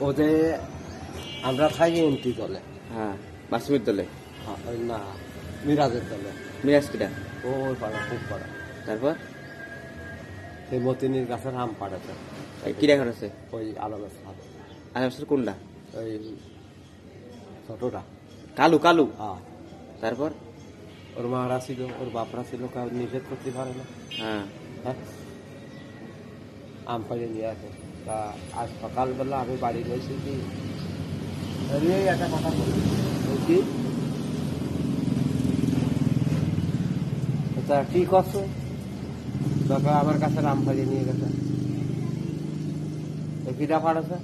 ওতে আমরা থাকি দলে। হ্যাঁ মাসুমির দলে? হ্যাঁ, না মিরাজের দলে। মিরাজ কিটা? ও ওই পাড়া খুব পাড়া। তারপর? সেই মতিনির গাছের আম পাড়াতে। কিরা ওই আলমের সাথে আসাম কোনটা? ওই ছোটটা। কালু কালু? হ্যাঁ। তারপর? ওর মারা ছিল ওর বাপরা ছিল কেউ নিষেধ করতে পারে না। হ্যাঁ। হ্যাঁ। আম পাড়ে নিয়ে আসে। তা আজ সকালবেলা আমি বাড়ি গেছি কি? একটা কথা বলি। কি? তা কি করছ? তখন আমার কাছে পাড়ে নিয়ে গেছে। কিটা পাড়াছে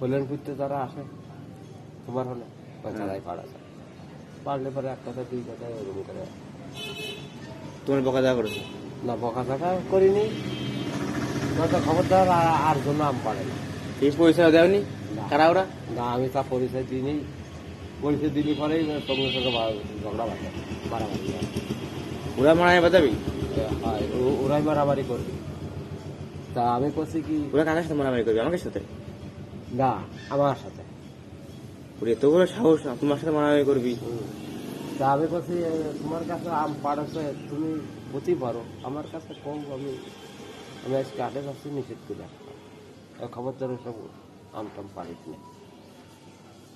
বললেন করতে যারা আসে তোমার হলে। তারাই পাড়াছে পারলে পরে এক কথা দুই কথা ওরকম করে। তোমার বকা দেওয়া করেছে? না বকা করিনি। নয়তো খবরদার আর- জন্য আম পারে না। এই পয়সা দেওনি। কারা ওরা না আমি তা পরিচয় দিইনি। পরিচয় দিলি পরেই তোমার সঙ্গে ঝগড়া বাজে মারামারি হয়। ওরা মারায় বাজাবি হয়, ও- ওরাই মারামারি করবে তা আমি করছি কি? ওরা কাকার সাথে মারামারি করবি? আমাকে সাথে? না আমার সাথে। ওরে এত বড় সাহস তোমার সাথে মারামারি করবি? তা আমি করছি তোমার কাছে আম পাড়াছে তুমি হতেই পারো আমার কাছে কম আমি আমি আজকে আটে যাচ্ছি নিষেধ করে খবরদার সব আম টাম পাড়িস না।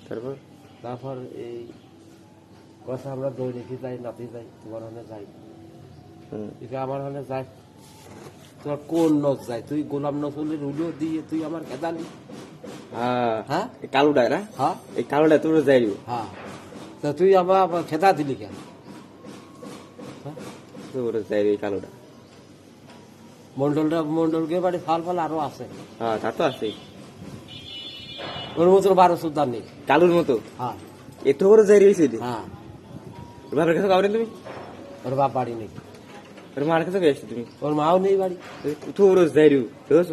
তারপর? তারপর এই কথা আমরা দই রেখে যাই নাতি যাই তোমার হলে যাই। এটা আমার হলে যাই। তোমার কোন নখ যায় তুই গোলাম নজরুলের উলিও দিয়ে তুই আমার কেদালি হ্যাঁ। হ্যাঁ? এই কালুটা না? হ্যাঁ। এই কালুটা তোর যাই হ্যাঁ। তা তুই আমার খেদা দিলি কেন? হ্যাঁ? তোর যাই এই কালুটা মন্ডল মন্ডলকে বাড়ি ফাল ফাল আরও আছে। হ্যাঁ তা তো আছে ওর মতো বারো সুদ্ধার নেই। কালুর মতো? হ্যাঁ। এত বড় যাই রয়েছে হ্যাঁ। বাপের কাছে কাউরে তুমি? ওর বাপ বাড়ি নেই। ওর মার কাছে গেছো তুমি? ওর মাও নেই বাড়ি। কত বড় যাই বুঝছ?